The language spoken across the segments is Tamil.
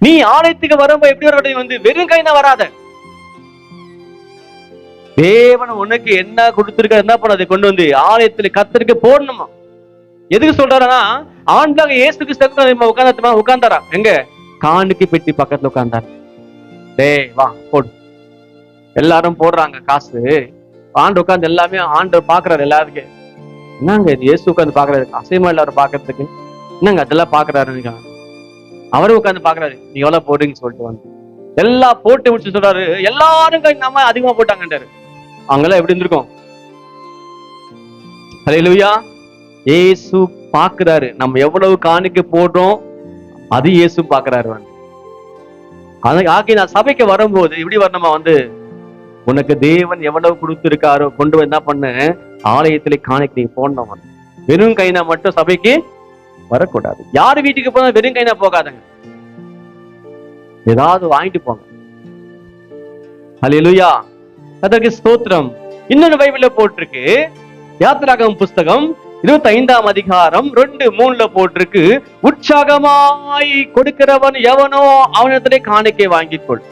நீ ஆலயத்துக்கு வரும்போது எப்படி வர வந்து வெறும் கைனா வராத. தேவன் உனக்கு என்ன கொடுத்திருக்க என்ன பண்ண அதை கொண்டு வந்து ஆலயத்துல கத்திருக்க போடணுமா? எதுக்கு சொல்றாருன்னா ஆண்டாக இயேசு கிறிஸ்து உட்கார்ந்து உட்கார்ந்தாரா? எங்க? காண்டுக்கு பெட்டி பக்கத்துல உட்கார்ந்தார். டேய் வா போடு. எல்லாரும் போடுறாங்க காசு. ஆண்டு உட்கார்ந்து எல்லாமே ஆண்டு பாக்குறாரு எல்லாருக்கும். என்னங்க இது? இயேசு உட்காந்து பாக்குறாரு. அசைமா எல்லாரும் பாக்குறதுக்கு. என்னங்க அதெல்லாம் பாக்குறாரு அவரும் உட்கார்ந்து பாக்குறாரு நீ எவ்வளவு போடுறீங்கன்னு சொல்லிட்டு வந்து. எல்லாம் போட்டு முடிச்சு சொல்றாரு. எல்லாரும் கை நம்ம அதிகமா போட்டாங்கன்றாரு அவங்கெல்லாம் எப்படி இருந்திருக்கும்? ஹalleluya ஏசு பாக்குறாரு நம்ம எவ்வளவு காணிக்க போடுறோம் அது இயேசு பாக்குறாரு வந்து. ஆக்கி நான் சபைக்கு வரும்போது இப்படி வரணுமா வந்து? உனக்கு தேவன் எவ்வளவு கொடுத்துருக்காரோ கொண்டு வந்து என்ன பண்ண? ஆலயத்திலே காணிக்க நீ போடணும் வெறும் கைனா மட்டும் சபைக்கு வரக்கூடாது. யார் வீட்டுக்கு போனா வெறும் கைனா போகாதங்க. ஏதாவது வாங்கிட்டு போங்க. அலையலுயா அதற்கு ஸ்தோத்திரம். இன்னொரு பைபிள்ல போட்டிருக்கு. யாத்திராகம் புஸ்தகம் இருபத்தி ஐந்தாம் அதிகாரம் ரெண்டு மூணுல போட்டிருக்கு. உற்சாகமாய் கொடுக்கிறவன் எவனோ அவனிடத்திலே காணிக்கை வாங்கிக்கொள்.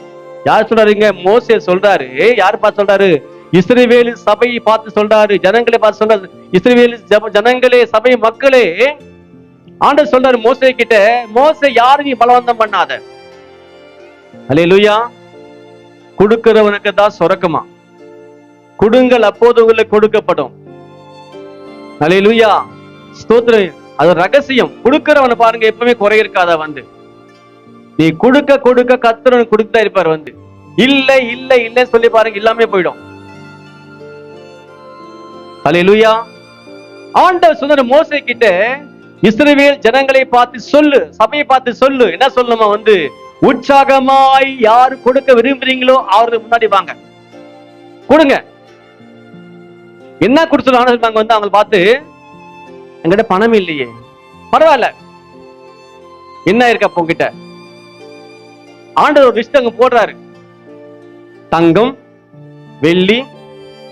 யார் சொல்றாருங்க? மோசே சொல்றாரு. யார் பார்த்து சொல்றாரு? இஸ்ரவேலு சபையை பார்த்து சொல்றாரு. ஜனங்களை பார்த்து சொல்றாரு. இஸ்ரவேலு ஜனங்களே சபை மக்களே ஆண்டவர் சொல்றாரு மோசை கிட்ட மோசை யாரும் நீ பலவந்தம் பண்ணாத. அல்லேலூயா கொடுக்கிறவனுக்கு தான் சொரக்கமா. கொடுங்கள் அப்போது உங்களுக்கு கொடுக்கப்படும். அல்லேலூயா ஸ்தோத்திரம். அது ரகசியம். கொடுக்கிறவனை பாருங்க எப்பவுமே குறை இருக்காதா வந்து. நீ கொடுக்க கொடுக்க கத்துறவன் கொடுத்தா இருப்பார் வந்து. இல்ல இல்ல இல்ல சொல்லி பாருங்க எல்லாமே போயிடும். அல்லேலூயா ஆண்டவர் சொன்ன மோசை கிட்ட இஸ்ரவேல் ஜனங்களை பார்த்து சொல்லு சபையை பார்த்து சொல்லு. என்ன சொல்லுமா வந்து? உற்சாகமாய் யாரு கொடுக்க விரும்புறீங்களோ அவருக்கு முன்னாடி வாங்க. கொடுங்க. என்ன கொடுத்துருவாங்க நாங்க வந்து அவங்களை பார்த்து எங்கிட்ட பணம் இல்லையே. பரவாயில்ல. என்ன இருக்கு அப்போ உங்ககிட்ட? ஆண்டவர் ஒரு லிஸ்ட் அங்க போடுறாரு. தங்கம் வெள்ளி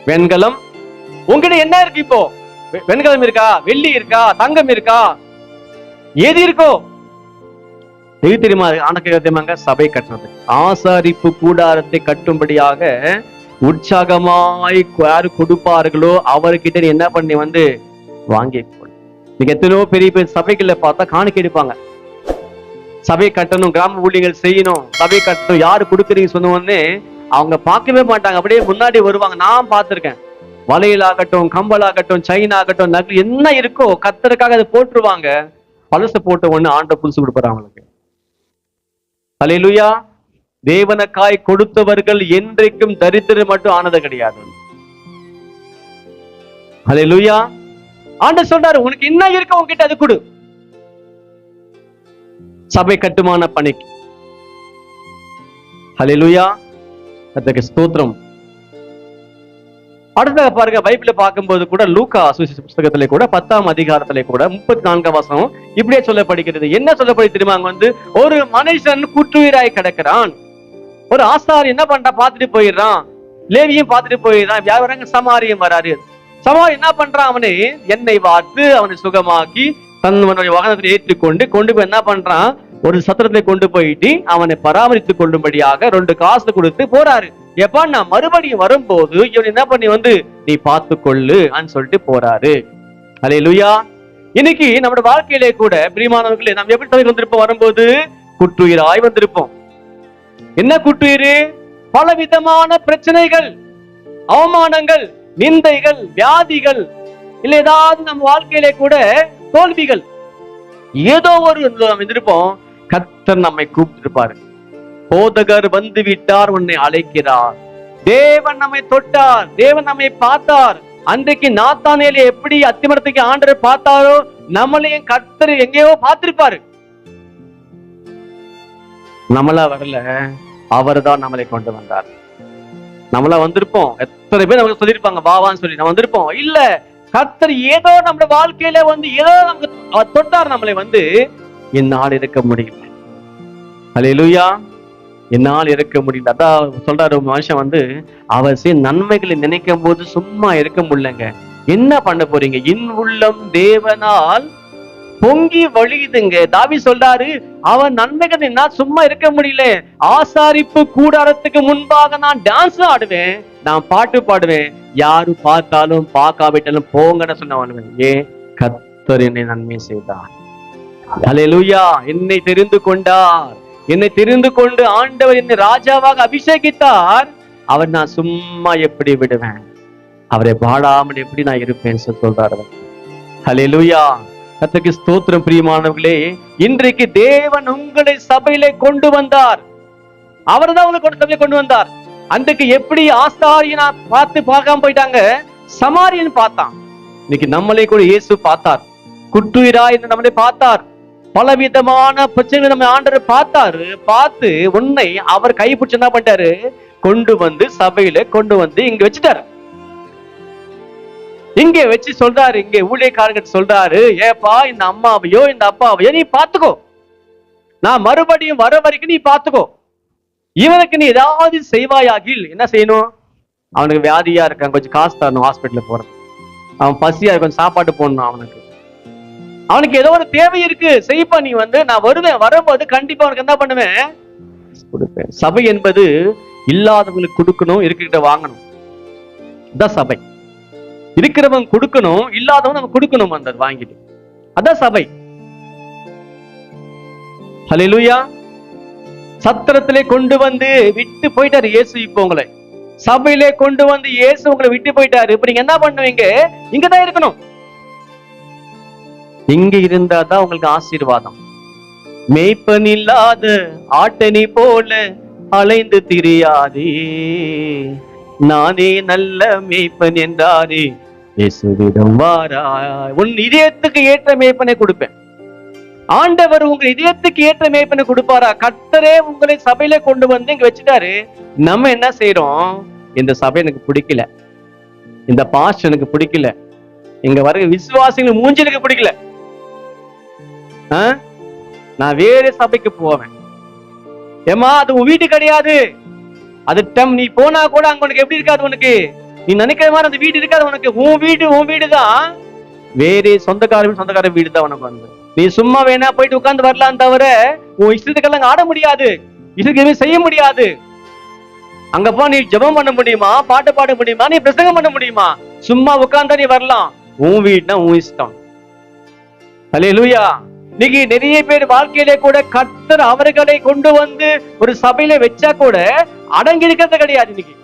வெண்கலம். உங்ககிட்ட என்ன இருக்கு இப்போ? வெண்கலம் இருக்கா? வெள்ளி இருக்கா? தங்கம் இருக்கா? ஏது இருக்கோ? எது தெரியுமா? ஆண்டக்கு சபை கட்டுறது. ஆசாரிப்பு கூடாரத்தை கட்டும்படியாக உற்சாகமாய் யாரு கொடுப்பார்களோ அவர்கிட்ட நீ என்ன பண்ணி? வந்து வாங்கி நீங்க எத்தனையோ பெரிய பெரிய சபைகள்ல பார்த்தா காணிக்க எடுப்பாங்க. சபை கட்டணும் கிராம ஊழியர்கள் செய்யணும் சபை கட்டணும் யாரு கொடுக்குறீங்க சொன்ன உடனே அவங்க பார்க்கவே மாட்டாங்க. அப்படியே முன்னாடி வருவாங்க. நான் பார்த்திருக்கேன். வளையல் ஆகட்டும் கம்பல் ஆகட்டும் செயின் ஆகட்டும் நகல் என்ன இருக்கோ கத்தருக்காக அதை போட்டுருவாங்க பழசு போட்ட ஒண்ணு ஆண்ட புதுசு கொடுப்பாரு அவங்களுக்கு. அலையிலுயா தேவனக்காய் கொடுத்தவர்கள் என்றைக்கும் தரித்திரம் மட்டும் ஆனது கிடையாது. அலையிலுயா ஆண்ட சொல்றாரு உனக்கு என்ன இருக்கு உங்ககிட்ட அது கொடு. சபை கட்டுமான பணிக்கு. அலையிலுயா அதுக்கு ஸ்தோத்திரம். அடுத்ததாக பாருங்க பைபிள பார்க்கும்போது கூட லூக்கா அசோசியேஷன் புஸ்தகத்திலே கூட பத்தாம் அதிகாரத்திலே கூட முப்பத்தி நான்காம் வசனம் இப்படியே சொல்லப்படுகிறது. என்ன சொல்லப்படி தெரியுமா? அங்க வந்து ஒரு மனுஷன் குற்றுயிராய் கிடக்கிறான். ஒரு ஆசாரி என்ன பண்றா? பார்த்துட்டு போயிடுறான். லேவியும் பார்த்துட்டு போயிடுறான். வியாபாரங்க சமாரியம் வராரு. சமாரி என்ன பண்றான்? அவனை என்னை பார்த்து அவனை சுகமாக்கி தன்னுடைய வாகனத்தில் ஏற்றிக்கொண்டு கொண்டு போய் என்ன பண்றான்? ஒரு சத்திரத்தை கொண்டு போயிட்டு அவனை பராமரித்துக் கொள்ளும்படியாக ரெண்டு காசு கொடுத்து போறாரு. எப்பா நான் மறுபடியும் வரும்போது இவன் என்ன பண்ணி வந்து நீ பார்த்து கொள்ளு சொல்லிட்டு போறாரு. அலே லுயா இன்னைக்கு நம்மளோட வாழ்க்கையிலே கூட பிரிமானவர்களே நாம் எப்படி தவிர வந்திருப்போம்? வரும்போது குற்றுயிராய் வந்திருப்போம். என்ன குற்றுயிர்? பல விதமான பிரச்சனைகள் அவமானங்கள் நிந்தைகள் வியாதிகள் இல்ல ஏதாவது நம்ம வாழ்க்கையிலே கூட தோல்விகள். ஏதோ ஒரு நாம் இருந்திருப்போம் கத்தர் நம்மை கூப்பிட்டிருப்பாரு. போதகர் வந்து விட்டார் உன்னை அழைக்கிறார். தேவன் நம்மை தொட்டார் தேவன் நம்மை பார்த்தார். அன்றைக்கு நாத்தானேல எப்படி அத்திமரத்துக்கு ஆண்டரை பார்த்தாரோ நம்மளையும் கர்த்தர் எங்கேயோ பார்த்திருப்பாரு. நம்மளா வரல அவர் தான் நம்மளை கொண்டு வந்தார். நம்மளா வந்திருப்போம். எத்தனை பேர் நமக்கு சொல்லியிருப்பாங்க வாவான்னு சொல்லி. நம்ம வந்திருப்போம். இல்ல கர்த்தர் ஏதோ நம்ம வாழ்க்கையில வந்து ஏதோ நமக்கு தொட்டார் நம்மளை வந்து என்னால் இருக்க முடியும் அலையிலுயா என்னால் இருக்க முடியல. அதான் சொல்றாரு ஒரு மனுஷன் வந்து அவர் செய்ய நன்மைகளை நினைக்கும் போது சும்மா இருக்க முடியலங்க. என்ன பண்ண போறீங்க? இன் உள்ளம் தேவனால் பொங்கி வழியுதுங்க. தாவி சொல்றாரு அவன் நன்மைகள் நான் சும்மா இருக்க முடியல. ஆசாரிப்பு கூடாரத்துக்கு முன்பாக நான் டான்ஸ் ஆடுவேன். நான் பாட்டு பாடுவேன். யாரு பார்த்தாலும் பார்க்காவிட்டாலும் போங்கன்னு சொன்ன ஏன்? கத்தர் என்னை நன்மை செய்தார். அல்லேலூயா என்னை தெரிந்து கொண்டார். என்னை தெரிந்து கொண்டு ஆண்டவர் என்னை ராஜாவாக அபிஷேகித்தார். அவர் நான் சும்மா எப்படி விடுவேன்? அவரை பாடாமல் எப்படி நான் இருப்பேன் சொல்றாரு ஹலே லூயா கத்துக்கு ஸ்தோத்திரம் பிரியமானவர்களே இன்றைக்கு தேவன் உங்களை சபையிலே கொண்டு வந்தார். அவர்தான் உங்களை கொண்டு சபையை கொண்டு வந்தார். அன்றைக்கு எப்படி ஆசாரியனா பார்த்து பார்க்காம போயிட்டாங்க? சமாரியன் பார்த்தான். இன்னைக்கு நம்மளே கூட இயேசு பார்த்தார். குட்டுயிரா என்று நம்மளை பார்த்தார். பலவிதமான பிரச்சனைகளை நம்ம ஆண்டவர் பார்த்தாரு. பார்த்து உன்னை அவர் கைப்பிடிச்சு என்ன பண்ணிட்டாரு? கொண்டு வந்து சபையில கொண்டு வந்து இங்க வச்சுட்டாரு. இங்க வச்சு சொல்றாரு இங்க ஊழியக்காரங்க சொல்றாரு ஏப்பா இந்த அம்மாவையோ இந்த அப்பாவையோ நீ பாத்துக்கோ நான் மறுபடியும் வர வரைக்கும் நீ பாத்துக்கோ இவனுக்கு நீ ஏதாவது செய்வாயாகில் என்ன செய்யணும்? அவனுக்கு வியாதியா இருக்கான் கொஞ்சம் காசு தரணும் ஹாஸ்பிட்டலுக்கு போறது அவன் பசியா கொஞ்சம் சாப்பாடு போடணும் அவனுக்கு. அவனுக்கு ஏதோ ஒரு தேவை இருக்கு. செய்ப்பா நீ வந்து. நான் வருவேன். வரும்போது கண்டிப்பா அவனுக்கு என்ன பண்ணுவேன்? கொடுப்பேன். சபை என்பது இல்லாதவங்களுக்கு கொடுக்கணும் இருக்கிட்ட வாங்கணும். இதான் சபை. இருக்கிறவன் கொடுக்கணும் இல்லாதவன் நம்ம கொடுக்கணும் அந்த வாங்கிட்டு. அதான் சபை. ஹalleluya சத்திரத்திலே கொண்டு வந்து விட்டு போயிட்டாரு இயேசு இப்போ உங்களை. சபையிலே கொண்டு வந்து இயேசு உங்களை விட்டு போயிட்டாரு. இப்ப நீங்க என்ன பண்ணுவீங்க? இங்கதான் இருக்கணும். இங்க இருந்தாதான் உங்களுக்கு ஆசீர்வாதம். மேய்ப்பன் இல்லாத ஆட்டனி போல அலைந்து திரியாதே. நானே நல்ல மேய்ப்பன் என்றாரே. இயேசுவிடம் வாரா. உன் இதயத்துக்கு ஏற்ற மேய்ப்பனை கொடுப்பேன். ஆண்டவர் உங்க இதயத்துக்கு ஏற்ற மேய்ப்பனை கொடுப்பாரா? கர்த்தரே உங்களை சபையில கொண்டு வந்து இங்க வச்சுட்டாரு. நம்ம என்ன செய்யறோம் இந்த சபை எனக்கு பிடிக்கல. இந்த பாஸ்ட் எனக்கு பிடிக்கல. இங்க வர விசுவாசிகள் மூஞ்சி எனக்கு பிடிக்கல. நான் வேறு சபைக்கு போவேன். ஏமா அது உன் வீட்டு கிடையாது. அது டம் நீ போனா கூட அங்க உனக்கு எப்படி இருக்காது உனக்கு? நீ நினைக்கிற மாதிரி அந்த வீடு இருக்காது உனக்கு. உன் வீடு உன் வீடு தான் வேறு சொந்தக்காரன் சொந்தக்கார வீடு தான் உனக்கு வந்து. நீ சும்மா வேணா போயிட்டு உட்காந்து வரலாம் தவிர உன் இஷ்டத்துக்கெல்லாம் அங்க ஆட முடியாது. இஷ்டத்துக்கு எதுவும் செய்ய முடியாது. அங்க போ நீ ஜெபம் பண்ண முடியுமா? பாட்டு பாட முடியுமா? நீ பிரசங்கம் பண்ண முடியுமா? சும்மா உட்கார்ந்தா நீ வரலாம். உன் வீடுனா உன் இஷ்டம். அல்லேலூயா இன்னைக்கு நிறைய பேர் வாழ்க்கையிலே கூட கர்த்தர் அவர்களை கொண்டு வந்து ஒரு சபையில வச்சா கூட அடங்கி இருக்கிறது கிடையாது இன்னைக்கு.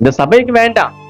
இந்த சபைக்கு வேண்டாம்.